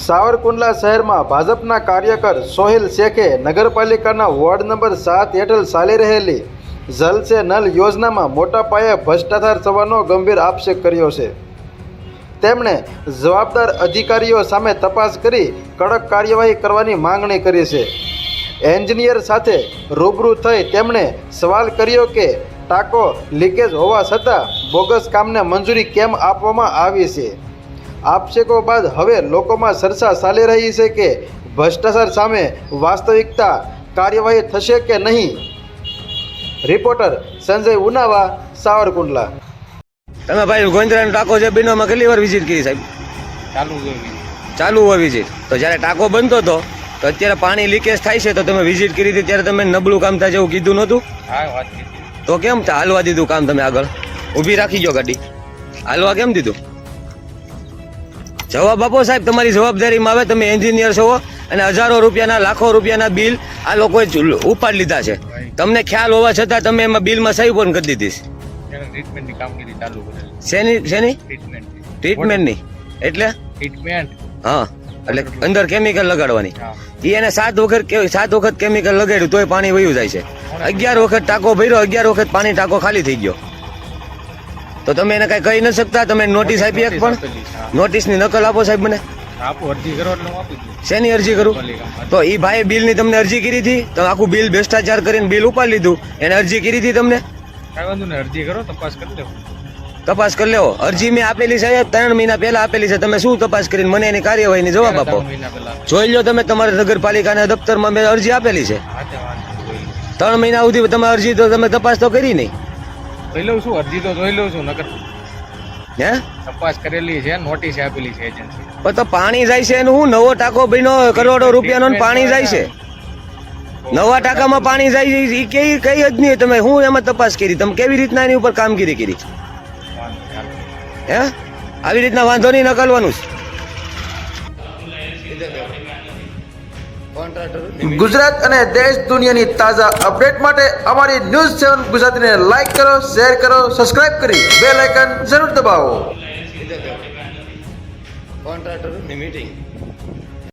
સાવરકુંડલા શહેરમાં ભાજપના કાર્યકર સોહેલ શેખે નગરપાલિકાના વોર્ડ નંબર સાત હેઠળ ચાલી રહેલી જલ સે નલ યોજનામાં મોટા પાયે ભ્રષ્ટાચાર થવાનો ગંભીર આક્ષેપ કર્યો છે. તેમણે જવાબદાર અધિકારીઓ સામે તપાસ કરી કડક કાર્યવાહી કરવાની માંગણી કરી છે. એન્જિનિયર સાથે રૂબરૂ થઈ તેમણે સવાલ કર્યો કે, ટાંકો લીકેજ હોવા છતાં બોગસ કામને મંજૂરી કેમ આપવામાં આવી છે? આક્ષેપો બાદ હવે લોકોમાં ચર્ચા ચાલી રહી છે કે ભ્રષ્ટાચાર સામે વાસ્તવિકતા કાર્યવાહી થશે કે નહીં? રિપોર્ટર સંજય ઉનાવા સાવરકુંડલા. તમે ભાઈ ગોંદરાનો ટાંકો છે બિનોમાં કેટલી વાર વિઝિટ કરી સાહેબ? ચાલુ ચાલુ હોય વિઝિટ. તો જ્યારે ટાંકો બનતો હતો તો અત્યારે પાણી લીકેજ થાય છે તો તમે વિઝિટ કરી હતી ત્યારે તમે નબળું કામ થાય છે એવું કીધું નહોતું? હા વાત કીધી. તો કેમ છે હાલવા દીધું કામ તમે આગળ? ઊભી રાખી ગયો ગાડી. હાલવા કેમ દીધું? જવાબ આપો સાહેબ તમારી જવાબદારીમાં આવે તમે એન્જિનિયર છો અને હજારો રૂપિયાના લાખો રૂપિયાના બિલ આ લોકોએ ઉપાડ લીધા છે. તમને ખ્યાલ હોવા છતાં તમે એમાં બિલમાં સહી પણ કરી દીધી શેની શેની? ટ્રીટમેન્ટની એટલે? ટ્રીટમેન્ટ હા એટલે અંદર કેમિકલ લગાડવાની. એને સાત વખત કે- સાત વખત કેમિકલ લગાડ્યું તોય પાણી વયું જાય છે. અગિયાર વખત ટાંકો ભર્યો અગિયાર વખત પાણી ટાંકો ખાલી થઈ ગયો. તો તમે એને કઈ કહી ન શકતા? તમે નોટિસ આપી એક પણ? નોટિસની નકલ આપો સાહેબ મને. શેની અરજી કરું? તો એ ભાઈ બિલની તમને અરજી કરી હતી? તો આખું બિલ ભ્રષ્ટાચાર કરીને બિલ ઉપાડી લીધું. એને અરજી કરી હતી તમને? અરજી કરો તપાસ કરી લેવો. તપાસ કરી લેવો. અરજી મેં આપેલી છે ત્રણ મહિના પહેલા આપેલી છે. તમે શું તપાસ કરીને મને એની કાર્યવાહીની જવાબ આપો? જોઈ લો તમે તમારા નગરપાલિકાના દફતરમાં મેં અરજી આપેલી છે. ત્રણ મહિના સુધી તમે અરજી તો તમે તપાસ તો કરી નહીં. જોઈ લઉં છું અરજી તો જોઈ લઉં છું નકર હે? તપાસ કરેલી છે નોટિસ આપેલી છે એજન્સી. પણ તો પાણી જાય છે એનું હું નવો ટાંકો ભીનો કરોડો રૂપિયાનો પાણી જાય છે? નવા ટાંકામાં પાણી જાય છે એ કઈ કઈ જ નહીં તમે હું એમાં તપાસ કરી? તમે કેવી રીતના એની ઉપર કામગીરી કરી. હે? આવી રીતના વાંધો નહીં નકલવાનું ગુજરાત અને દેશ દુનિયાની તાજા અપડેટ માટે અમારી ન્યૂઝ સેવન ગુજરાતીને લાઈક કરો શેર કરો સબસ્ક્રાઇબ કરી બે આઇકન જરૂર દબાવો. કોન્ટ્રાક્ટરની મીટિંગ